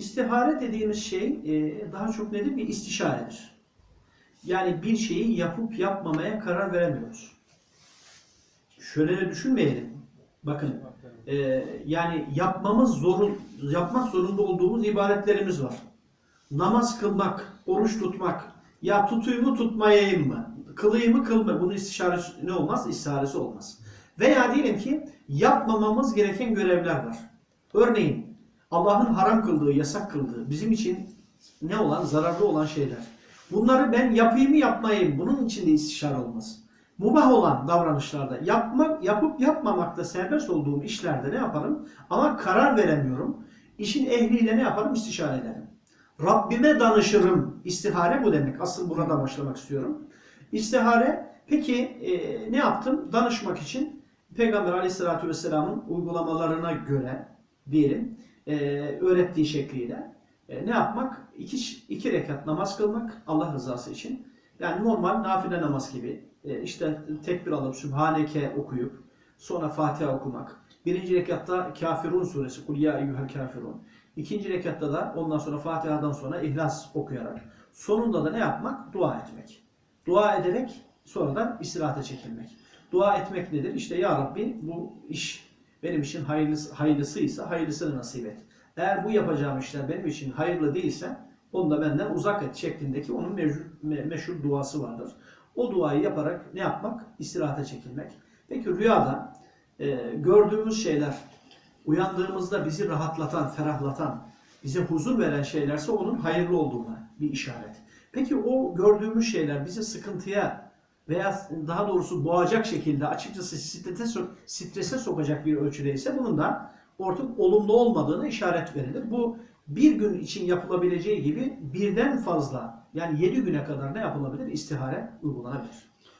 İstihare dediğimiz şey e, daha çok nedir? Bir istişaredir. Yani bir şeyi yapıp yapmamaya karar veremiyoruz. Şöyle de düşünmeyelim. Bakın e, yani yapmamız zorun, yapmak zorunda olduğumuz ibadetlerimiz var. Namaz kılmak, oruç tutmak. Ya tutayım mı tutmayayım mı? Kılayım mı kılma. Bunun istişaresi ne olmaz? İstiharesi olmaz. Veya diyelim ki yapmamamız gereken görevler var. Örneğin Allah'ın haram kıldığı, yasak kıldığı, bizim için ne olan, zararlı olan şeyler. Bunları ben yapayım mı yapmayayım, bunun için de istişare olmaz. Mubah olan davranışlarda, yapmak, yapıp yapmamakta serbest olduğum işlerde ne yaparım? Ama karar veremiyorum. İşin ehliyle ne yaparım? İstişare ederim. Rabbime danışırım. İstihare bu demek. Asıl burada başlamak istiyorum. İstihare, peki e, ne yaptım? Danışmak için Peygamber Aleyhisselatü Vesselam'ın uygulamalarına göre diyelim, e, öğrettiği şekliyle e, ne yapmak? İki, iki rekat namaz kılmak Allah rızası için. Yani normal nafile namaz gibi e, işte tekbir alıp Sübhaneke okuyup sonra Fatiha okumak. Birinci rekatta Kafirun suresi Kul ya eyyuhel kafirun. İkinci rekatta da ondan sonra Fatiha'dan sonra İhlas okuyarak. Sonunda da ne yapmak? Dua etmek. Dua ederek sonradan istirahate çekilmek. Dua etmek nedir? İşte ya Rabbi bu iş benim için hayırlısı, hayırlısıysa hayırlısını nasip et. Eğer bu yapacağım işler benim için hayırlı değilse onu da benden uzak et şeklindeki onun meşhur, me- meşhur duası vardır. O duayı yaparak ne yapmak? İstirahate çekilmek. Peki rüyada e, gördüğümüz şeyler uyandığımızda bizi rahatlatan, ferahlatan, bize huzur veren şeylerse onun hayırlı olduğuna bir işaret. Peki o gördüğümüz şeyler bizi sıkıntıya veya daha doğrusu boğacak şekilde açıkçası strese, strese sokacak bir ölçüdeyse bunun da ortak olumlu olmadığını işaret verilir. Bu bir gün için yapılabileceği gibi birden fazla yani 7 güne kadar ne yapılabilir? İstihare uygulanabilir.